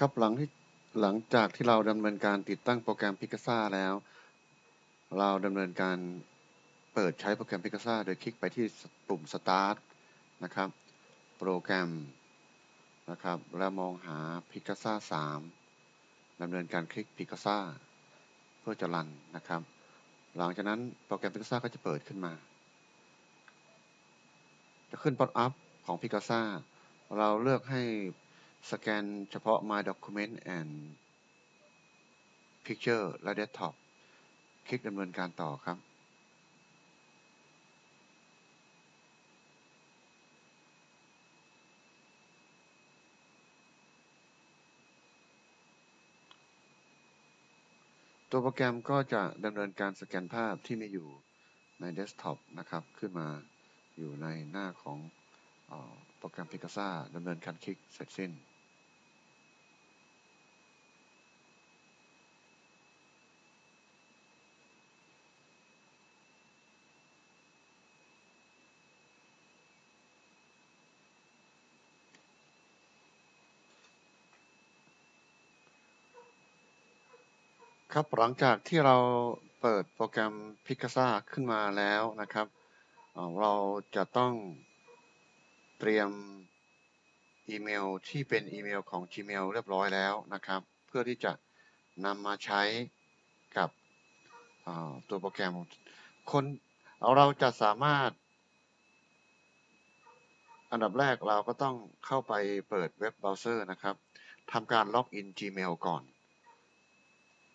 ครับหลังที่หลังจากที่เราดำเนินการติดตั้งโปรแกรม Picasa แล้ว เราดำเนินการเปิดใช้โปรแกรม Picasa โดยคลิกไปที่ปุ่ม Start นะครับ โปรแกรมนะครับ แล้วมองหา Picasa 3ดำเนินการคลิก Picasa เพื่อจะรันนะครับ หลังจากนั้นโปรแกรม Picasa ก็จะเปิดขึ้นมา จะขึ้น pop up ของ Picasa เราเลือกให้ สแกนเฉพาะ My Document and Picture และ Desktop คลิกดำเนินการต่อครับ ตัวโปรแกรมก็จะดำเนินการสแกนภาพที่มีอยู่ใน Desktop นะครับ ขึ้นมาอยู่ในหน้าของโปรแกรม Picasa ดำเนินการคลิกเสร็จสิ้น ครับหลังจากที่เราเปิดโปรแกรม Picasa ขึ้นมาแล้วนะครับ เราจะต้องเตรียมอีเมลที่เป็นอีเมลของ Gmail เรียบร้อยแล้วนะครับ เพื่อที่จะนำมาใช้กับตัวโปรแกรมคนเราจะสามารถ อันดับแรกเราก็ต้องเข้าไปเปิดเว็บเบราว์เซอร์นะครับทำการล็อกอิน Gmail ก่อน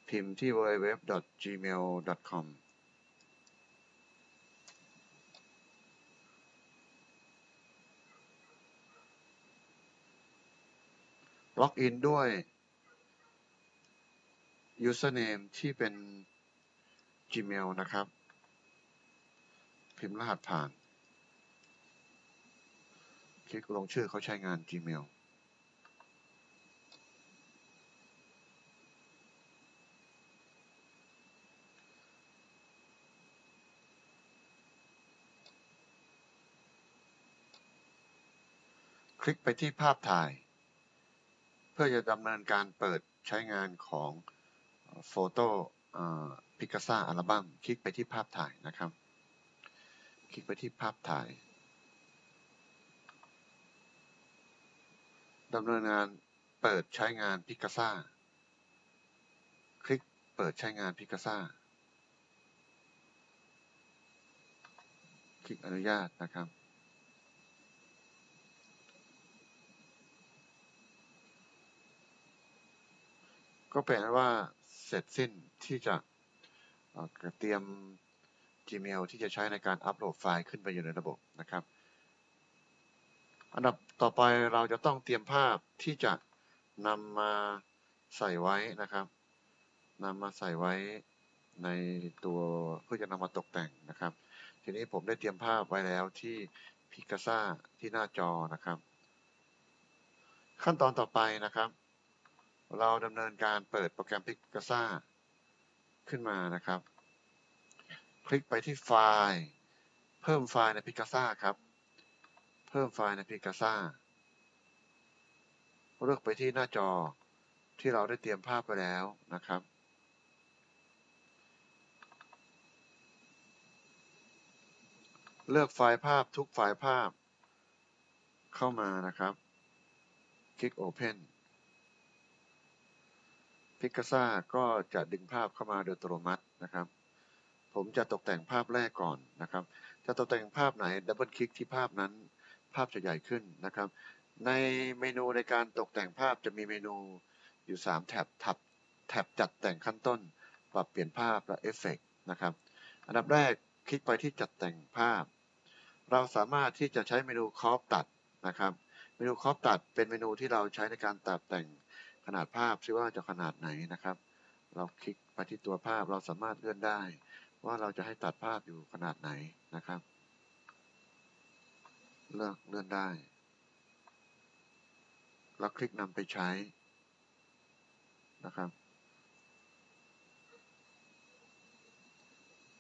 พิมพ์ที่ www.gmail.com ล็อกอินด้วย username ที่เป็น Gmail นะครับ พิมพ์รหัสผ่าน คลิกลงชื่อเขาใช้งาน Gmail คลิกไปที่ภาพถ่าย เพื่อจะดำเนินการเปิดใช้งานของโฟโต้พิกัซ่าอัลบั้มคลิกไปที่ภาพถ่ายนะครับ คลิกไปที่ภาพถ่ายดำเนินงานเปิดใช้งานพิกัซ่าคลิกเปิดใช้งานพิกัซ่าคลิกอนุญาตนะครับ ก็แปลว่าเสร็จสิ้นที่จะเตรียม Gmail ที่จะใช้ในการอัปโหลดไฟล์ขึ้นไปอยู่ในระบบนะครับ อันดับต่อไปเราจะต้องเตรียมภาพที่จะนำมาใส่ไว้นะครับนำมาใส่ไว้ในตัวเพื่อจะนำมาตกแต่งนะครับ ทีนี้ผมได้เตรียมภาพไว้แล้วที่พิกาซ่าที่หน้าจอนะครับ ขั้นตอนต่อไปนะครับ เราดำเนินการเปิดโปรแกรม Picasa ขึ้นมานะครับ คลิกไปที่ไฟล์ เพิ่มไฟล์ใน Picasa ครับ เพิ่มไฟล์ใน Picasa เลือกไปที่หน้าจอที่เราได้เตรียมภาพไปแล้วนะครับ เลือกไฟล์ภาพทุกไฟล์ภาพเข้ามานะครับ คลิก Open พิกาซ่าก็จะดึงภาพเข้ามาโดยอัตโนมัตินะครับ ผมจะตกแต่งภาพแรกก่อนนะครับ จะตกแต่งภาพไหนดับเบิลคลิกที่ภาพนั้น ภาพจะใหญ่ขึ้นนะครับ ในเมนูในการตกแต่งภาพจะมีเมนูอยู่ 3 แท็บทับแท็บจัดแต่งขั้นต้น ปรับเปลี่ยนภาพและเอฟเฟกนะครับ อันดับแรกคลิกไปที่จัดแต่งภาพ เราสามารถที่จะใช้เมนูครอปตัดนะครับ เมนูครอปตัดเป็นเมนูที่เราใช้ในการตัดแต่ง นาดภาพซิว่าจะขนาดไหนนะครับ เราคลิกไปที่ตัวภาพเราสามารถเลื่อนได้ ว่าเราจะให้ตัดภาพอยู่ขนาดไหนนะครับ เลือกเลื่อนได้เราคลิกนำไปใช้นะครับ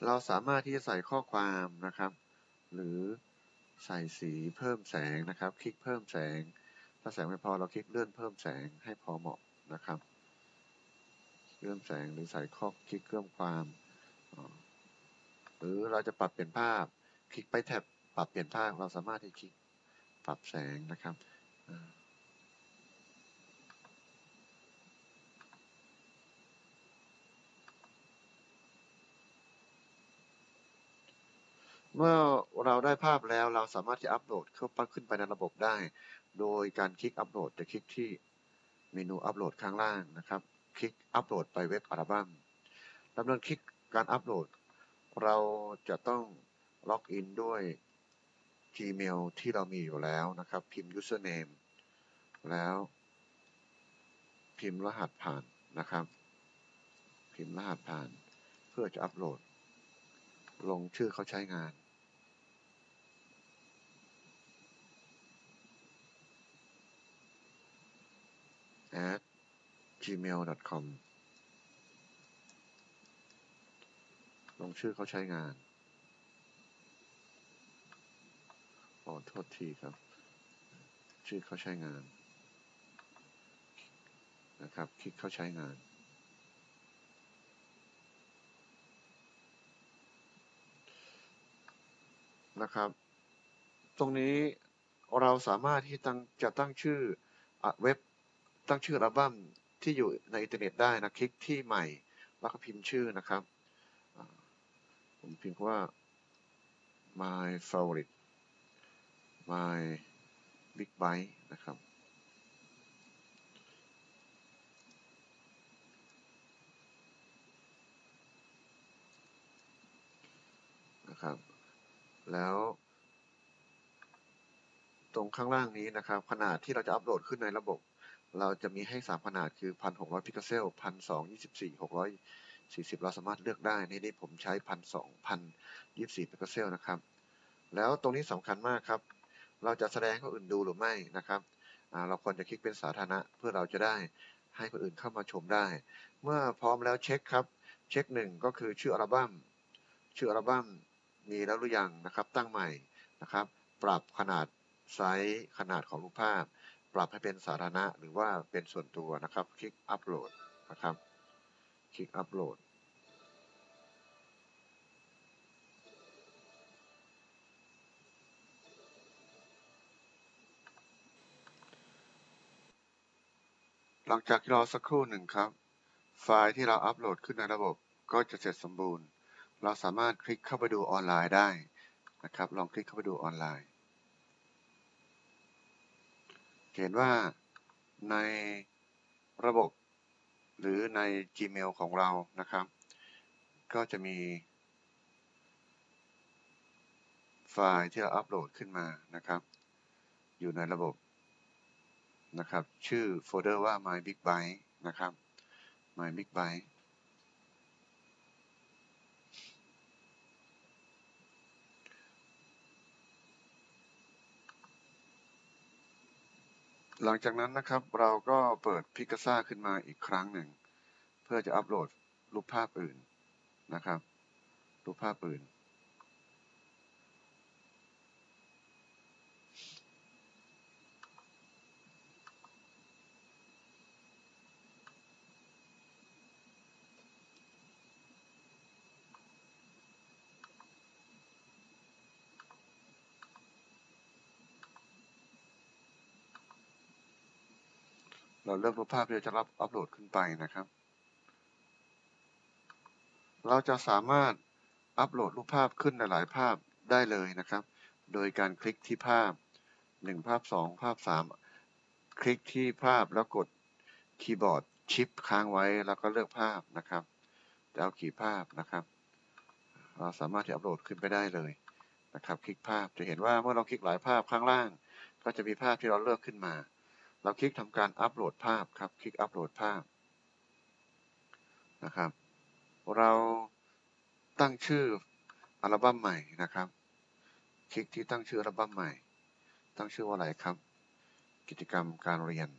เราสามารถที่จะใส่ข้อความนะครับ หรือใส่สีเพิ่มแสงนะครับ คลิกเพิ่มแสง ถ้าแสงไม่พอเราคลิกเลื่อนเพิ่มแสงให้พอเหมาะนะครับ เลื่อนแสงหรือใส่ข้อคลิกเพิ่มความหรือเราจะปรับเปลี่ยนภาพ คลิกไปแท็บปรับเปลี่ยนภาพเราสามารถที่คลิกปรับแสงนะครับ เมื่อเราได้ภาพแล้วเราสามารถที่อัปโหลดเข้าขึ้นไปในระบบได้ โดยการคลิกอัปโหลดจะคลิกที่เมนูอัปโหลดข้างล่างนะครับ คลิกอัปโหลดไปเว็บอัลบั้มดำเนินคลิกการอัปโหลด เราจะต้องล็อกอินด้วย Gmail ที่เรามีอยู่แล้วนะครับ พิมพ์ username แล้วพิมพ์รหัสผ่านนะครับ พิมพ์รหัสผ่าน เพื่อจะอัปโหลด ลงชื่อเขาใช้งาน at gmail.com ลงชื่อเขาใช้งานขอโทษทีครับ ชื่อเขาใช้งาน นะครับ คลิกเขาใช้งาน นะครับ ตรงนี้เราสามารถที่ตั้งจะตั้งชื่อเว็บ ตั้งชื่ออัลบั้มที่อยู่ในอินเทอร์เน็ตได้นะ คลิกที่ใหม่แล้วก็พิมพ์ชื่อนะครับ ผมพิมพ์ว่า my favorite my big bite นะครับ นะครับ แล้วตรงข้างล่างนี้นะครับ ขนาดที่เราจะอัปโหลดขึ้นในระบบ เราจะมีให้ 3 ขนาดคือ 1,600 พิกเซล 1,224 640 เราสามารถเลือกได้ ในนี้ผมใช้ 1,224 พิกเซลนะครับ แล้วตรงนี้สำคัญมากครับ เราจะแสดงให้คนอื่นดูหรือไม่นะครับเราควรจะคลิกเป็นสาธารณะเพื่อเราจะได้ให้คนอื่นเข้ามาชมได้ เมื่อพร้อมแล้วเช็คครับ เช็คหนึ่งก็คือชื่ออัลบั้ม ชื่ออัลบั้มมีแล้วหรือยังนะครับ ตั้งใหม่นะครับ ปรับขนาดไซส์ขนาดของรูปภาพ ปรับให้เป็นสาธารณะหรือว่าเป็นส่วนตัวนะครับ คลิกอัปโหลดนะครับ คลิกอัปโหลดหลังจากรอสักครู่หนึ่งครับ ไฟล์ที่เราอัปโหลดขึ้นในระบบก็จะเสร็จสมบูรณ์ เราสามารถคลิกเข้าไปดูออนไลน์ได้นะครับ ลองคลิกเข้าไปดูออนไลน์ เห็นว่าในระบบหรือใน Gmail ของเรานะครับ ก็จะมีไฟล์ที่เราอัปโหลดขึ้นมานะครับ อยู่ในระบบนะครับ ชื่อโฟลเดอร์ว่า my big byte นะครับ my big byte หลังจากนั้นนะครับเราก็เปิดพิก a ซ่าขึ้นมาอีกครั้งหนึ่ง เพื่อจะอัปโหลดรูปภาพอื่นนะครับ รูปภาพอื่น เราเลือกรูปภาพที่จะรับอัปโหลดขึ้นไปนะครับ เราจะสามารถอัปโหลดรูปภาพขึ้นหลายภาพได้เลยนะครับ โดยการคลิกที่ภาพ 1 ภาพ 2 ภาพ 3 คลิกที่ภาพแล้วกดคีย์บอร์ดชิปค้างไว้แล้วก็เลือกภาพนะครับ จะเอากี่ภาพนะครับ เราสามารถที่อัปโหลดขึ้นไปได้เลยนะครับ คลิกภาพจะเห็นว่าเมื่อเราคลิกหลายภาพข้างล่าง ก็จะมีภาพที่เราเลือกขึ้นมา เราคลิกทำการอัปโหลดภาพครับ คลิกอัปโหลดภาพนะครับ เราตั้งชื่ออัลบั้มใหม่นะครับ คลิกที่ตั้งชื่ออัลบั้มใหม่ ตั้งชื่อว่าอะไรครับ กิจกรรมการเรียน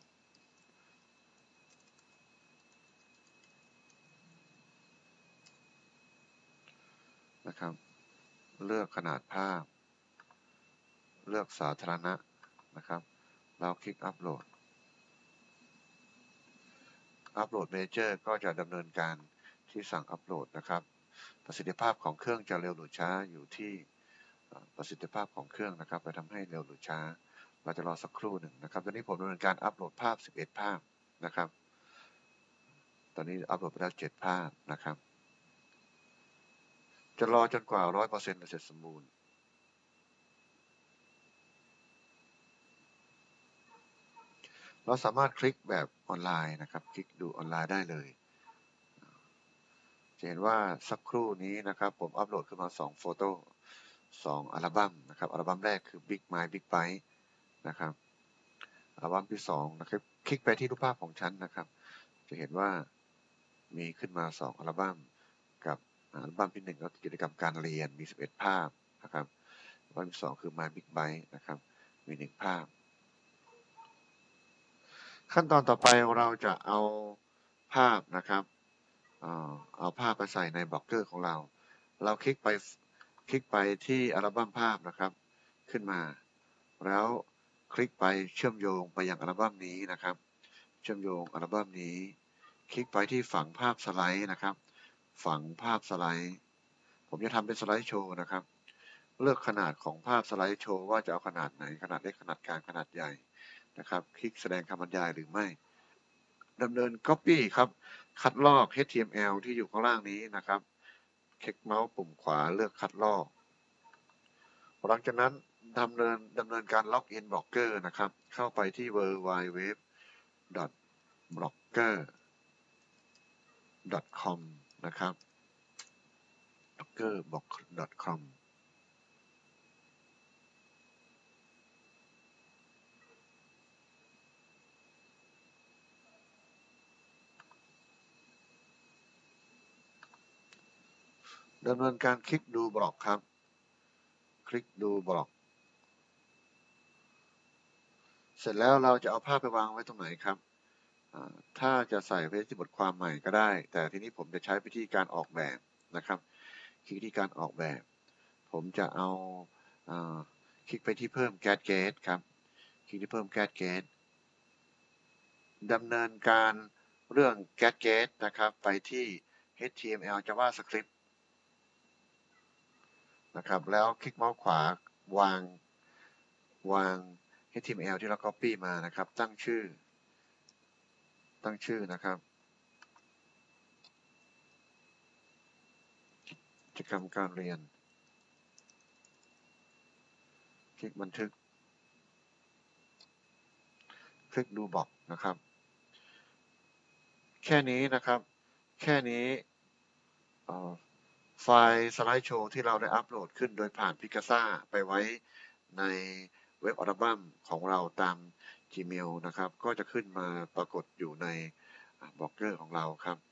นะครับ เลือกขนาดภาพ เลือกสาธารณะนะครับเราคลิกอัปโหลด อัปโหลดเมเจอร์ก็จะดำเนินการที่สั่งอัปโหลดนะครับ ประสิทธิภาพของเครื่องจะเร็วหรือช้าอยู่ที่ประสิทธิภาพของเครื่องนะครับ ไปทำให้เร็วหรือช้า เราจะรอสักครู่หนึ่งนะครับตอนนี้ผมดำเนินการอัปโหลดภาพ 11 ภาพนะครับ ตอนนี้อัปโหลดไปแล้ว 7 ภาพนะครับ จะรอจนกว่า 100%เสร็จสมบูรณ์ เราสามารถคลิกแบบออนไลน์นะครับ คลิกดูออนไลน์ได้เลยจะเห็นว่าสักครู่นี้นะครับ ผมอัปโหลดขึ้นมา2โฟโต้2อัลบั้มนะครับ อัลบั้มแรกคือ Big My Big Bite นะครับอัลบั้มที่2นะครับ คลิกไปที่รูปภาพของฉันนะครับ จะเห็นว่ามีขึ้นมา 2 อัลบั้มกับอัลบั้มที่ 1 ก็กิจกรรมการเรียนมี 11 ภาพนะครับอัลบั้มที่2คือ My Big Bite นะครับ มี 1 ภาพ ขั้นตอนต่อไปเราจะเอาภาพนะครับเอาภาพไปใส่ในบล็อกเกอร์ของเรา เราคลิกไปคลิกไปที่อัลบั้มภาพนะครับขึ้นมา แล้วคลิกไปเชื่อมโยงไปยังอัลบั้มนี้นะครับ เชื่อมโยงอัลบั้มนี้ คลิกไปที่ฝั่งภาพสไลด์นะครับ ฝั่งภาพสไลด์ ผมจะทำเป็นสไลด์โชว์นะครับ เลือกขนาดของภาพสไลด์โชว์ว่าจะเอาขนาดไหนขนาดเล็กขนาดกลางขนาดใหญ่ นะครับ คลิกแสดงคำบรรยายหรือไม่ดำเนิน Copy ครับ คัดลอก HTML ที่อยู่ข้างล่างนี้นะครับ คลิกเมาส์ปุ่มขวาเลือกคัดลอก หลังจากนั้นดำเนินดำเนินการล็อกอินบล็อกเกอร์นะครับ เข้าไปที่ w w w b l o g g e r com นะครับ blogger.com ดำเนินการคลิกดูบล็อกครับ คลิกดูบล็อก เสร็จแล้วเราจะเอาภาพไปวางไว้ตรงไหนครับ ถ้าจะใส่ไปที่บทความใหม่ก็ได้ แต่ทีนี้ผมจะใช้วิธีการออกแบบนะครับ คลิกที่การออกแบบ ผมจะเอาคลิกไปที่เพิ่มแก๊สเกตครับคลิกที่เพิ่มแก๊สเกตดำเนินการเรื่องแก๊สเกตนะครับ ไปที่ HTML JavaScript นะครับ แล้วคลิกเมาส์ขวาวางวาง HTML ที่เรา Copy มานะครับ ตั้งชื่อ ตั้งชื่อนะครับกิจกรรมการเรียน คลิกบันทึก คลิกดูบอกนะครับ แค่นี้นะครับ แค่นี้ ไฟล์สไลด์โชว์ที่เราได้อัปโหลดขึ้นโดยผ่านพิกาซ่าไปไว้ในเว็บอัลบั้มของเราตาม Gmail นะครับ ก็จะขึ้นมาปรากฏอยู่ในบล็อกเกอร์ของเราครับ